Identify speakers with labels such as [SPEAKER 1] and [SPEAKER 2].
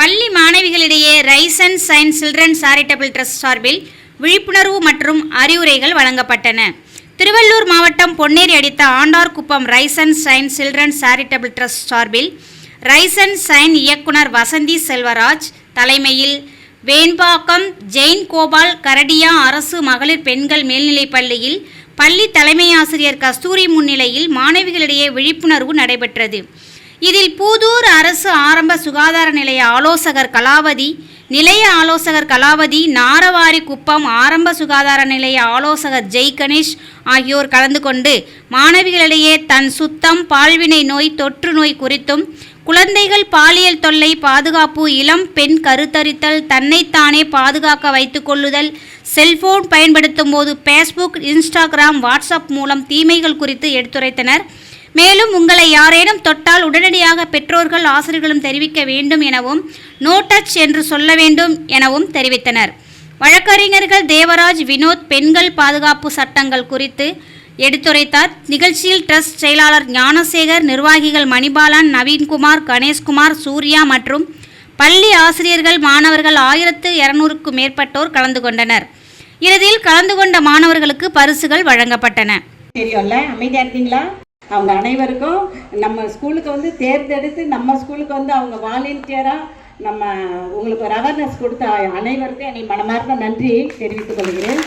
[SPEAKER 1] பள்ளி மாணவிகளிடையே rise and shine children charitable trust சார்பில் விழிப்புணர்வு மற்றும் அறிவுரைகள் வழங்கப்பட்டன. திருவள்ளூர் மாவட்டம் பொன்னேரி அடித்த Andarkuppam rise and shine children charitable trust சார்பில் ரைஸ் அண்ட் சைன் இயக்குனர் வசந்தி செல்வராஜ் தலைமையில் வேண்பாக்கம் ஜெயின் கோபால் கரடியா அரசு மகளிர் பெண்கள் மேல்நிலைப் பள்ளியில் பள்ளி தலைமை ஆசிரியர் கஸ்தூரி முன்னிலையில் மாணவிகளிடையே விழிப்புணர்வு நடைபெற்றது. இதில் பூதூர் அரசு ஆரம்ப சுகாதார நிலைய ஆலோசகர் கலாவதி நிலைய ஆலோசகர் கலாவதி நாரவாரி குப்பம் ஆரம்ப சுகாதார நிலைய ஆலோசகர் ஜெய் கணேஷ் ஆகியோர் கலந்து கொண்டு மாணவிகளிடையே தன் சுத்தம் பால்வினை நோய் தொற்று நோய் குறித்தும் குழந்தைகள் பாலியல் தொல்லை பாதுகாப்பு இளம் பெண் கருத்தரித்தல் தன்னைத்தானே பாதுகாக்க வைத்துக்கொள்ளுதல் செல்போன் பயன்படுத்தும் போது ஃபேஸ்புக் இன்ஸ்டாகிராம் வாட்ஸ்அப் மூலம் தீமைகள் குறித்து எடுத்துரைத்தனர். மேலும் உங்களை யாரேனும் தொட்டால் உடனடியாக பெற்றோர்கள் ஆசிரியர்களும் தெரிவிக்க வேண்டும் எனவும் நோ டச் என்று சொல்ல வேண்டும் எனவும் தெரிவித்தனர். வழக்கறிஞர்கள் தேவராஜ் வினோத் பெண்கள் பாதுகாப்பு சட்டங்கள் குறித்து எடுத்துரைத்தார். நிகழ்ச்சியில் ட்ரஸ்ட் செயலாளர் ஞானசேகர் நிர்வாகிகள் மணிபாலன் நவீன்குமார் கணேஷ்குமார் சூர்யா மற்றும் பள்ளி ஆசிரியர்கள் மாணவர்கள் ஆயிரத்து இருநூறுக்கும் மேற்பட்டோர் கலந்து கொண்டனர். இறுதியில் கலந்து கொண்ட மாணவர்களுக்கு பரிசுகள் வழங்கப்பட்டன.
[SPEAKER 2] தெரியும்ல அமைதியா அவங்க அனைவருக்கும் நம்ம ஸ்கூலுக்கு வந்து தேர்ந்தெடுத்து நம்ம ஸ்கூலுக்கு வந்து அவங்க வாலண்டியராக நம்ம உங்களுக்கு ஒரு அவேர்னஸ் கொடுத்த அனைவருக்கும் என்னை மனமார்ந்த நன்றி தெரிவித்துக் கொள்கிறேன்.